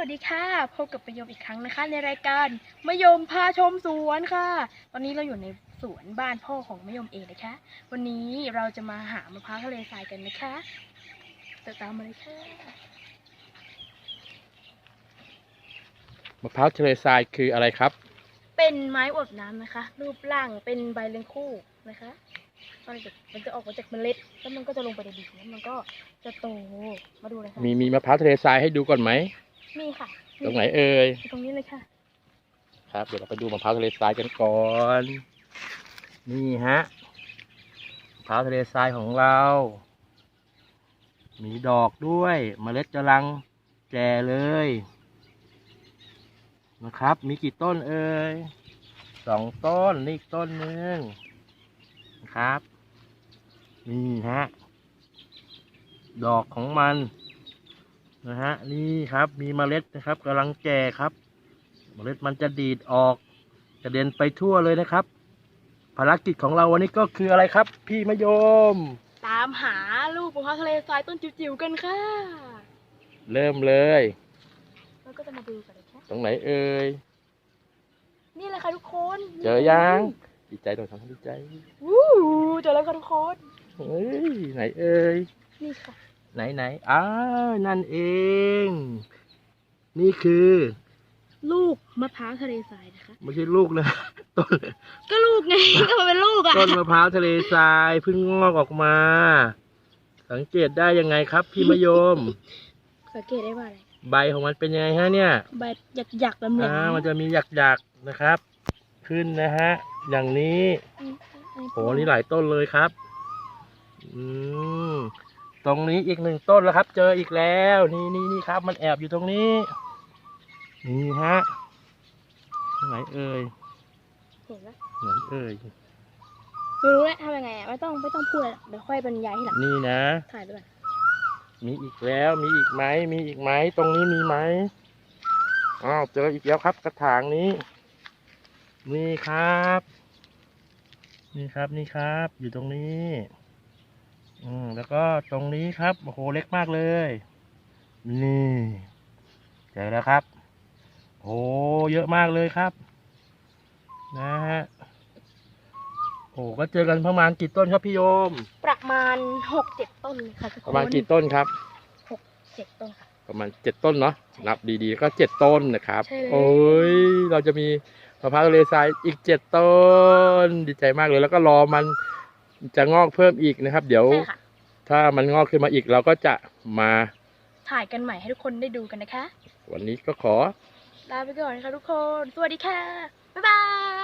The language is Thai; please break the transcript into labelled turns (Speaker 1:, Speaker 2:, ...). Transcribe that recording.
Speaker 1: วัสดีค่ะ พบกับประโยมอีกครั้งนะคะ ในรายการมะยมพาชมสวนค่ะ ตอนนี้เราอยู่ในสวนบ้านพ่อของมะยมเองนะคะ วันนี้เราจะมาหามะพร้าวทะเลทรายกันนะคะติดตามมาเลยค่ะ
Speaker 2: มะพร้าวทะเลทรายคืออะไรครับ
Speaker 1: เป็นไม้อวบน้ำนะคะ รูปร่างเป็นใบเลี้ยงคู่นะคะตอนเด็กมันจะออกมาจากเมล็ดแล้วมันก็จะลงไปในดินแล้วมันก็จะโตมาดูเลยค่ะ
Speaker 2: มีมีมะพร้าวทะเลทรายให้ดูก่อนไหม
Speaker 1: มีค่ะ
Speaker 2: ตรงไหนเอ่ย
Speaker 1: ตรงนี้เลยค่ะ
Speaker 2: ครับ เดี๋ยวเราไปดูมะพร้าวทะเลทรายกันก่อน นี่ฮะมะพร้าวทะเลทรายของเรา มีดอกด้วยเมล็ดกำลังแก่เลย นะครับ มีกี่ต้นเอ่ยสองต้นนี่อีกต้นหนึ่งนะครับ นี่ฮะ ดอกของมัน นะฮะนี่ครับ มีเมล็ดนะครับกำลังแก่ครับ เมล็ดมันจะดีดออกกระเด็นไปทั่วเลยนะครับ ภารกิจของเราวันนี้ก็คืออะไรครับ พี่มะยม
Speaker 1: ตามหาลูกมะพร้าวทะเลทรายต้นจิ๋วๆกันค่ะ
Speaker 2: เริ่มเลย
Speaker 1: แล้วก็จะมาดูกันเลยค่ะ
Speaker 2: ตรงไหนเอ่ย
Speaker 1: นี่แหละค่ะทุกคน
Speaker 2: เจอยังดีใจตรงทำให้ดีใจ
Speaker 1: วู้เจอแล้วค่ะทุกคน
Speaker 2: เฮ้ยไหนเอ่ย
Speaker 1: นี่ค่ะ
Speaker 2: ไหนไหนอ้าวนั่นเอง นี่คือ
Speaker 1: ลูกมะพร้าวทะเลทรายนะคะ
Speaker 2: ไม่ใช่ลูกนะต้น
Speaker 1: ก็ลูกไง ก็มันเป็นลูกอะ
Speaker 2: ต้นมะพร้าวทะเลทรายเพิ่งงอกออกมา สังเกตได้ยังไงครับ พี่มะยม
Speaker 1: สังเกตได้ว่าอะไร
Speaker 2: ใบของมันเป็นยังไงฮะเนี่ย
Speaker 1: ใบหยักๆลำเหลือง
Speaker 2: อ่ามันจะมีหยักๆนะครับ ขึ้นนะฮะ อย่างนี้ โหนี่หลายต้นเลยครับ อืม ตรงนี้อีกหนึ่งต้นแล้วครับ เจออีกแล้วนี่นี่นี่ครับ มันแอบอยู่ตรงนี้ นี่ฮะตรงไหนเอ่ย
Speaker 1: เห็นไหม
Speaker 2: ไหนเอ่ย
Speaker 1: ไม่รู้แหละทำยังไงอะไม่ต้องไม่ต้องพูดอะเดี๋ยวค่อยบรรยายทีหลัง
Speaker 2: นี่นะ
Speaker 1: ถ่ายไปก่อน
Speaker 2: มีอีกแล้วมีอีกไหมมีอีกไหมตรงนี้มีไหมอ้าวเจออีกแล้วครับกระถางนี้ นี่ครับ นี่ครับนี่ครับ อยู่ตรงนี้ อืมแล้วก็ตรงนี้ครับโอ้โหเล็กมากเลย นี่เจอแล้วครับโอ้เยอะมากเลยครับ นะฮะโอ้ก็เจอกันประมาณกี่ต้นครับพี่โยม
Speaker 1: ประมาณหกเจ็ดต้นค่ะทุกคน
Speaker 2: ประมาณกี่ต้นครับ
Speaker 1: หกเจ็ดต้นค่ะ
Speaker 2: ประมาณเจ็ดต้นเนาะนับดีๆ ก็เจ็ดต้นนะครับ
Speaker 1: ใช่เลย
Speaker 2: โอ้ยเราจะมีมะพร้าวทะเลทรายอีกเจ็ดต้น ดีใจมากเลยแล้วก็รอมัน จะงอกเพิ่มอีกนะครับ เดี๋ยว
Speaker 1: ใช่ค่ะ
Speaker 2: ถ้ามันงอกขึ้นมาอีกเราก็จะมา
Speaker 1: ถ่ายกันใหม่ให้ทุกคนได้ดูกันนะคะ
Speaker 2: วันนี้ก็ขอ
Speaker 1: ลาไปก่อนนะคะทุกคน สวัสดีค่ะ บ๊ายบาย